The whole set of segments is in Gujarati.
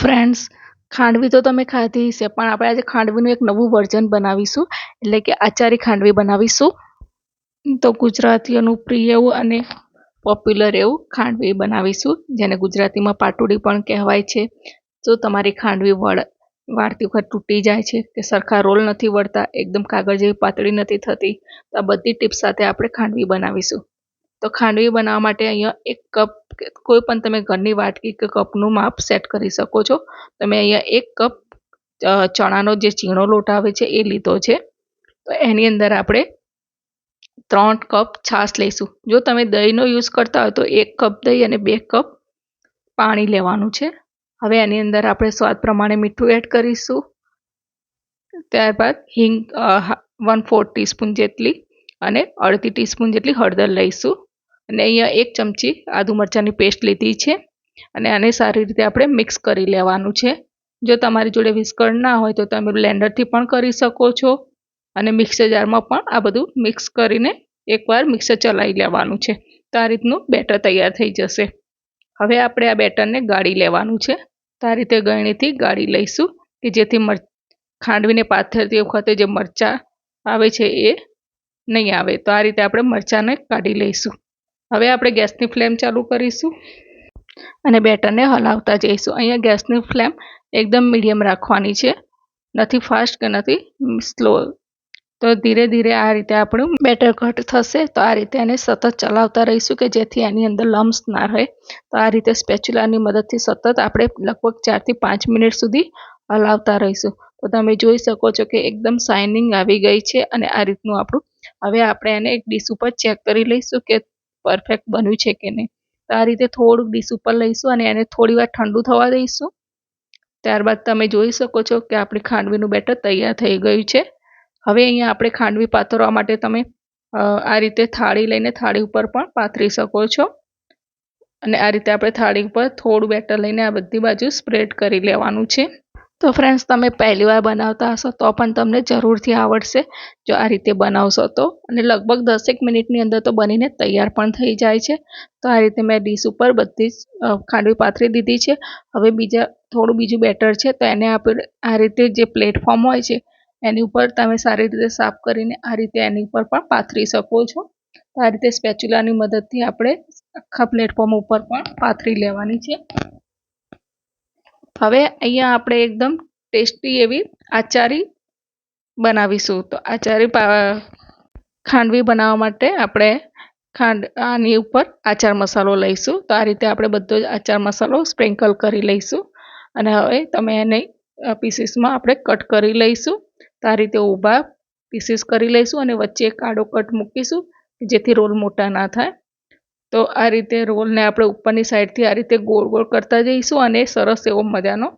ફ્રેન્ડ્સ ખાંડવી તો તમે ખાધી છે પણ આપણે આજે ખાંડવીનું એક નવું વર્ઝન બનાવીશું, એટલે કે આચારી ખાંડવી બનાવીશું. તો ગુજરાતીઓનું પ્રિય એવું અને પોપ્યુલર એવું ખાંડવી બનાવીશું, જેને ગુજરાતીમાં પાટુડી પણ કહેવાય છે. તો તમારી ખાંડવી વળ, વાળતી વખત તૂટી જાય છે, કે સરખા રોલ નથી વળતા, એકદમ કાગળ જેવી પાતળી નથી થતી, તો આ બધી ટિપ્સ સાથે આપણે ખાંડવી બનાવીશું. તો ખાંડવી બનાવવા માટે અહીંયા એક કપ કોઈ પણ તમે ઘરની વાટકી કે કપનું માપ સેટ કરી શકો છો. તમે અહીંયા એક કપ ચણાનો જે ચીણો લોટ આવે છે એ લીધો છે. તો એની અંદર આપણે ત્રણ કપ છાશ લઈશું. જો તમે દહીંનો યુઝ કરતા હોય તો એક કપ દહીં અને બે કપ પાણી લેવાનું છે. હવે એની અંદર આપણે સ્વાદ પ્રમાણે મીઠું એડ કરીશું. ત્યારબાદ હિંગ વન ફોર ટીસ્પૂન જેટલી અને અડધી ટીસ્પૂન જેટલી હળદર લઈશું. અને અહીંયા એક ચમચી આદુ મરચાંની પેસ્ટ લીધી છે. અને આને સારી રીતે આપણે મિક્સ કરી લેવાનું છે. જો તમારી જોડે વિસ્કર ના હોય તો તમે બ્લેન્ડરથી પણ કરી શકો છો. અને મિક્સર જારમાં પણ આ બધું મિક્સ કરીને એકવાર મિક્સર ચલાવી લેવાનું છે. તો આ રીતનું બેટર તૈયાર થઈ જશે. હવે આપણે આ બેટરને ગાળી લેવાનું છે. તો આ રીતે ગળણીથી ગાળી લઈશું કે જેથી મર, ખાંડવીને પાથરતી વખતે જે મરચાં આવે છે એ નહીં આવે. તો આ રીતે આપણે મરચાંને કાઢી લઈશું. હવે આપણે ગેસની ફ્લેમ ચાલુ કરીશું અને બેટરને હલાવતા જઈશું. અહીંયા ગેસની ફ્લેમ એકદમ મીડિયમ રાખવાની છે. નથી ફાસ્ટ કે નથી સ્લો. તો ધીરે ધીરે આ રીતે આપણું બેટર ઘટ થશે. તો આ રીતે એને સતત ચલાવતા રહીશું કે જેથી એની અંદર લમ્સ ના રહે. તો આ રીતે સ્પેચ્યુલાની મદદથી સતત આપણે લગભગ ચારથી પાંચ મિનિટ સુધી હલાવતા રહીશું. તો તમે જોઈ શકો છો કે એકદમ શાઇનિંગ આવી ગઈ છે અને આ રીતનું આપણું. હવે આપણે એને એક ડીશ ઉપર ચેક કરી લઈશું કે પરફેક્ટ બન્યું છે કે નહીં. તો આ રીતે થોડુંક ડીશ ઉપર લઈશું અને એને થોડી વાર ઠંડુ થવા દઈશું. ત્યારબાદ તમે જોઈ શકો છો કે આપણી ખાંડવીનું બેટર તૈયાર થઈ ગયું છે. હવે અહીંયા આપણે ખાંડવી પાથરવા માટે તમે આ રીતે થાળી લઈને થાળી ઉપર પણ પાથરી શકો છો. અને આ રીતે આપણે થાળી ઉપર થોડું બેટર લઈને આ બધી બાજુ સ્પ્રેડ કરી લેવાનું છે. તો ફ્રેન્ડ્સ તમે પહેલી વાર બનાવતા હશો તો પણ તમને જરૂરથી આવડશે જો આ રીતે બનાવશો તો. અને લગભગ દસેક મિનિટની અંદર તો બનીને તૈયાર પણ થઈ જાય છે. તો આ રીતે મેં ડીશ ઉપર બધી જ ખાંડવી પાથરી દીધી છે. હવે બીજા, થોડું બીજું બેટર છે તો એને આપણે આ રીતે જે પ્લેટફોર્મ હોય છે, એની ઉપર તમે સારી રીતે સાફ કરીને આ રીતે એની ઉપર પણ પાથરી શકો છો. તો આ રીતે સ્પેચ્યુલાની મદદથી આપણે આખા પ્લેટફોર્મ ઉપર પણ પાથરી લેવાની છે. હવે અહીંયા આપણે એકદમ ટેસ્ટી એવી આચારી બનાવીશું. તો આચારી ખાંડવી બનાવવા માટે આપણે ખાંડ, આની ઉપર આચાર મસાલો લઈશું. તો આ રીતે આપણે બધો જ આચાર મસાલો સ્પ્રિંકલ કરી લઈશું. અને હવે તમે એને પીસીસમાં આપણે કટ કરી લઈશું. તો આ રીતે ઊભા પીસીસ કરી લઈશું અને વચ્ચે એક આડો કટ મૂકીશું જેથી રોલ મોટા ના થાય. તો આ રીતે રોલને આપણે ઉપરની સાઈડથી આ રીતે ગોળ ગોળ કરતા જઈશું અને સરસ એવો મજાનો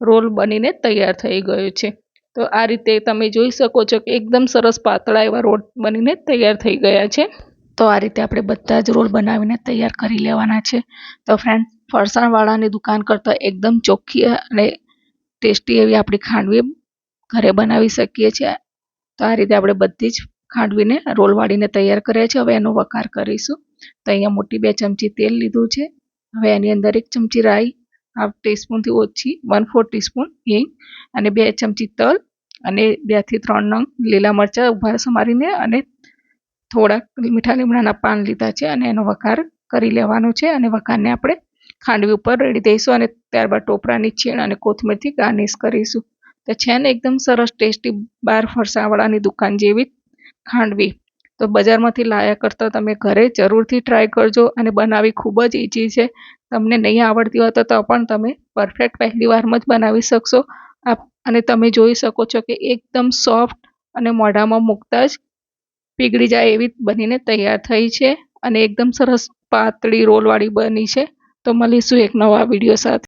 રોલ બનીને તૈયાર થઈ ગયો છે. તો આ રીતે તમે જોઈ શકો છો કે એકદમ સરસ પાતળા એવા રોલ બનીને તૈયાર થઈ ગયા છે. તો આ રીતે આપણે બધા જ રોલ બનાવીને તૈયાર કરી લેવાના છે. તો ફ્રેન્ડ ફરસાણવાળાની દુકાન કરતાં એકદમ ચોખ્ખી અને ટેસ્ટી એવી આપણી ખાંડવી ઘરે બનાવી શકીએ છીએ. તો આ રીતે આપણે બધી જ ખાંડવીને રોલ વાળીને તૈયાર કર્યા છે. હવે એનો વઘાર કરીશું. તો અહીંયા મોટી બે ચમચી તેલ લીધું છે. હવે એની અંદર એક ચમચી રાઈ, હાફ ટીસ્પૂનથી ઓછી વન ફોર ટીસ્પૂન હિંગ અને બે ચમચી તલ અને બેથી ત્રણ નંગ લીલા મરચાં ઊભા સમારીને અને થોડાક મીઠા લીમડાના પાન લીધા છે અને એનો વઘાર કરી લેવાનો છે અને વઘારને આપણે ખાંડવી ઉપર રેડી દઈશું અને ત્યારબાદ ટોપરાની છીણ અને કોથમીરથી ગાર્નિશ કરીશું. તો છે ને એકદમ સરસ ટેસ્ટી બાર ફરસાવાળાની દુકાન જેવી ખાંડવી. તો બજારમાંથી લાયા કરતાં તમે ઘરે જરૂરથી ટ્રાય કરજો અને બનાવવી ખૂબ જ ઈઝી છે. તમને નહીં આવડતી હોય તો પણ તમે પરફેક્ટ પહેલી વારમાં જ બનાવી શકશો. અને તમે જોઈ શકો છો કે એકદમ સોફ્ટ અને મોઢામાં મૂકતા જ પીગળી જાય એવી બનીને તૈયાર થઈ છે અને એકદમ સરસ પાતળી રોલવાળી બની છે. તો મળીશું એક નવા વીડિયો સાથે.